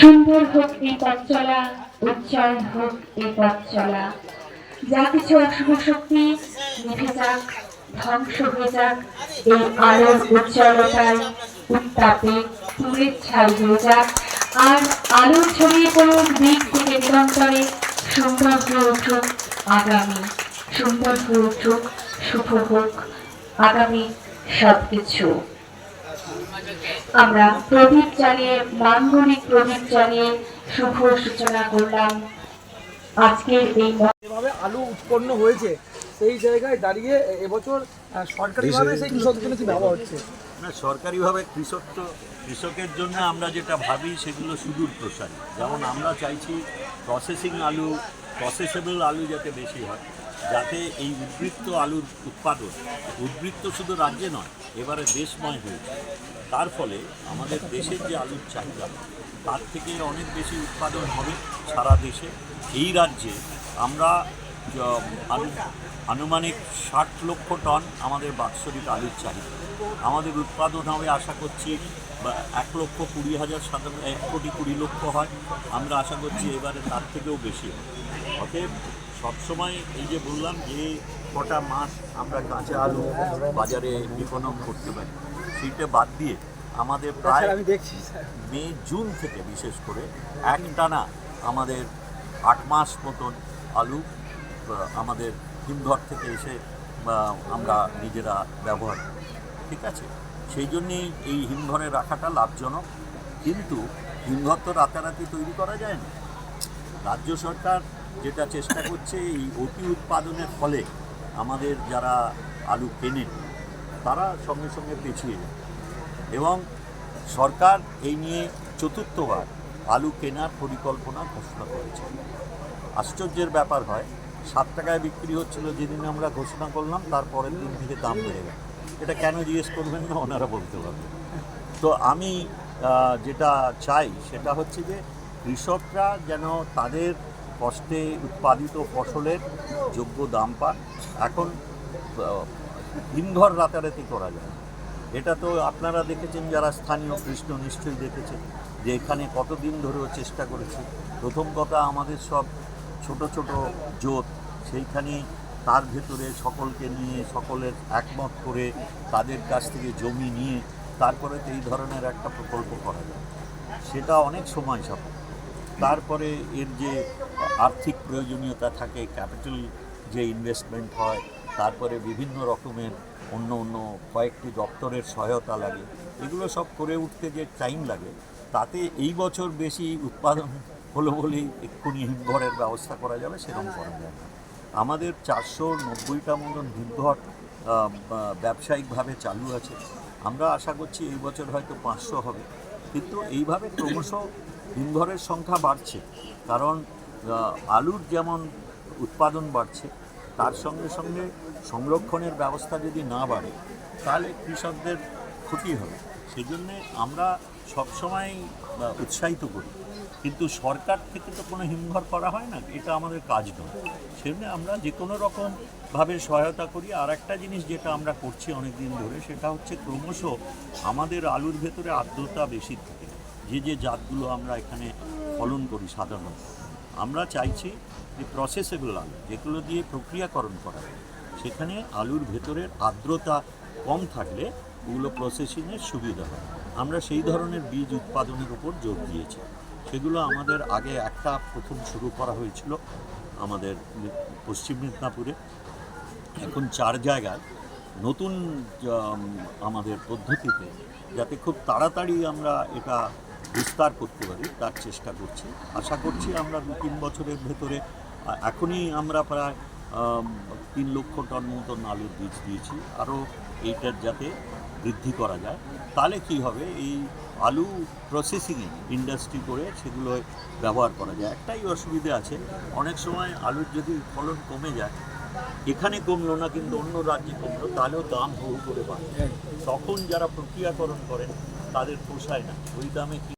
সুন্দর হোক এই উজ্জ্বল হোক এই যা কিছু অশুভ শক্তি যাক, ধ্বংস হয়ে যাক, এই আলোর উজ্জ্বলতায় উত্তাপে হয়ে যাক। আর আলো ছড়িয়ে পড়ুক দিক থেকে নিরন্তরে সুন্দর হয়ে উঠুক আগামী। সুন্দর হয়ে উঠুক, শুভ হোক আগামী সবকিছু। আমরা প্রদীপ জ্বালিয়ে মাঙ্গলিক প্রদীপ জ্বালিয়ে শুভ সূচনা করলাম। আজকের এই যেভাবে আলু উৎপন্ন হয়েছে সেই জায়গায় দাঁড়িয়ে এবছর সরকারিভাবে সেই কৃষকদের জন্য কি ব্যবহার হচ্ছে? না সরকারিভাবে কৃষক তো কৃষকের জন্য আমরা যেটা ভাবি সেগুলো সুদূর প্রসারী। যেমন আমরা চাইছি প্রসেসিং আলু প্রসেসেবল আলু যাতে বেশি হয় যাতে এই উদ্বৃত্ত আলুর উৎপাদন উদ্বৃত্ত শুধু রাজ্যে নয় এবারে দেশময় হয়েছে। তার ফলে আমাদের দেশের যে আলুর চাহিদা, তার থেকে অনেক বেশি উৎপাদন হবে সারা দেশে। এই রাজ্যে আমরা আনুমানিক ষাট লক্ষ টন আমাদের বাৎসরিক আলুর চাহিদা। আমাদের উৎপাদন হবে, আশা করছি এক লক্ষ কুড়ি হাজার সাধারণ এক কোটি কুড়ি লক্ষ হয়। আমরা আশা করছি এবারে তার থেকেও বেশি হবে। অতএব সবসময় এই যে বললাম যে কটা মাস আমরা কাঁচা আলু বাজারে বিপণন করতে পারি সেইটা বাদ দিয়ে আমাদের প্রায় আমি দেখছি মে জুন থেকে বিশেষ করে এক টানা আমাদের আট মাস মতন আলু আমাদের হিমঘর থেকে এসে আমরা নিজেরা ব্যবহার করি ঠিক আছে? সেই জন্যেই এই হিমঘরে রাখাটা লাভজনক। কিন্তু হিমঘর তো রাতারাতি তৈরি করা যায় না। রাজ্য সরকার যেটা চেষ্টা করছে এই অতি উৎপাদনের ফলে আমাদের যারা আলু কেনেন তারা সঙ্গে সঙ্গে পেছিয়ে যায়। এবং সরকার এই নিয়ে চতুর্থবার আলু কেনার পরিকল্পনা ঘোষণা করেছে। আশ্চর্যের ব্যাপার হয়, সাত টাকায় বিক্রি হচ্ছিল যেদিন আমরা ঘোষণা করলাম তারপরের দিন থেকে দাম বেড়ে গেল। এটা কেন জিজ্ঞেস করবেন না, ওনারা বলতে পারবেন। তো আমি যেটা চাই, সেটা হচ্ছে যে কৃষকরা যেন তাদের কষ্টে উৎপাদিত ফসলের যোগ্য দাম পান। এখন হিমঘর রাতারাতি করা যায়। এটা তো আপনারা দেখেছেন, যারা স্থানীয় কৃষ্ণ নিশ্চয়ই দেখেছেন, যে এখানে কতদিন ধরেও চেষ্টা করেছে। প্রথম কথা, আমাদের সব ছোট ছোট জোট সেইখানে তার ভেতরে সকলকে নিয়ে, সকলের একমত করে তাদের কাছ থেকে জমি নিয়ে তারপরে এই ধরনের একটা প্রকল্প করা যায়। সেটা অনেক সময় সাপেক্ষ। তারপরে এর যে আর্থিক প্রয়োজনীয়তা থাকে, ক্যাপিটাল যে ইনভেস্টমেন্ট হয় তারপরে বিভিন্ন রকমের অন্য অন্য কয়েকটি দপ্তরের সহায়তা লাগে। এগুলো সব করে উঠতে যে টাইম লাগে, তাতে এই বছর বেশি উৎপাদন হলো বলেই এক্ষুনি হিমঘরের ব্যবস্থা করা যাবে সেরকম করা যায় না। আমাদের চারশো নব্বইটা মতন হিমঘর ব্যবসায়িকভাবে চালু আছে। আমরা আশা করছি এই বছর হয়তো পাঁচশো হবে। কিন্তু এইভাবে ক্রমশ হিমঘরের সংখ্যা বাড়ছে। কারণ আলুর যেমন উৎপাদন বাড়ছে তার সঙ্গে সঙ্গে সংরক্ষণের ব্যবস্থা যদি না বাড়ে, তাহলে কৃষকদের ক্ষতি হবে। সেই জন্যে আমরা সবসময় উৎসাহিত করি। কিন্তু সরকার থেকে তো কোনো হিমঘর করা হয় না, এটা আমাদের কাজ নয়। সেজন্য আমরা যে কোনো রকমভাবে সহায়তা করি। আর একটা জিনিস যেটা আমরা করছি অনেক দিন ধরে, সেটা হচ্ছে ক্রমশ আমাদের আলুর ভেতরে আর্দ্রতা বেশি থাকে। যে যে জাতগুলো আমরা এখানে ফলন করি সাধারণত, আমরা চাইছি যে প্রসেসেবল আলু, যেগুলো দিয়ে প্রক্রিয়াকরণ করা হয়, সেখানে আলুর ভেতরের আর্দ্রতা কম থাকলে ওগুলো প্রসেসিংয়ের সুবিধা হয়। আমরা সেই ধরনের বীজ উৎপাদনের উপর জোর দিয়েছি। সেগুলো আমাদের আগে একটা প্রথম শুরু করা হয়েছিল আমাদের পশ্চিম মেদিনীপুরে। এখন চার জায়গায় নতুন আমাদের পদ্ধতিতে যাতে খুব তাড়াতাড়ি আমরা এটা বিস্তার করতে পারি, তার চেষ্টা করছি। আশা করছি আমরা দু তিন বছরের ভেতরে এখনই আমরা প্রায় তিন লক্ষ টন মতন আলুর বীজ দিয়েছি। আরও এইটার যাতে বৃদ্ধি করা যায়। তাহলে কি হবে? এই আলু প্রসেসিং ইন্ডাস্ট্রি করে সেগুলো ব্যবহার করা যায়। একটাই অসুবিধে আছে, অনেক সময় আলুর যদি ফলন কমে যায়, এখানে কমলো না কিন্তু অন্য রাজ্যে কমলো, তাহলেও দাম হু করে বাড়ে। তখন যারা প্রক্রিয়াকরণ করেন, তাদের পোষায় না। ওই দামে কি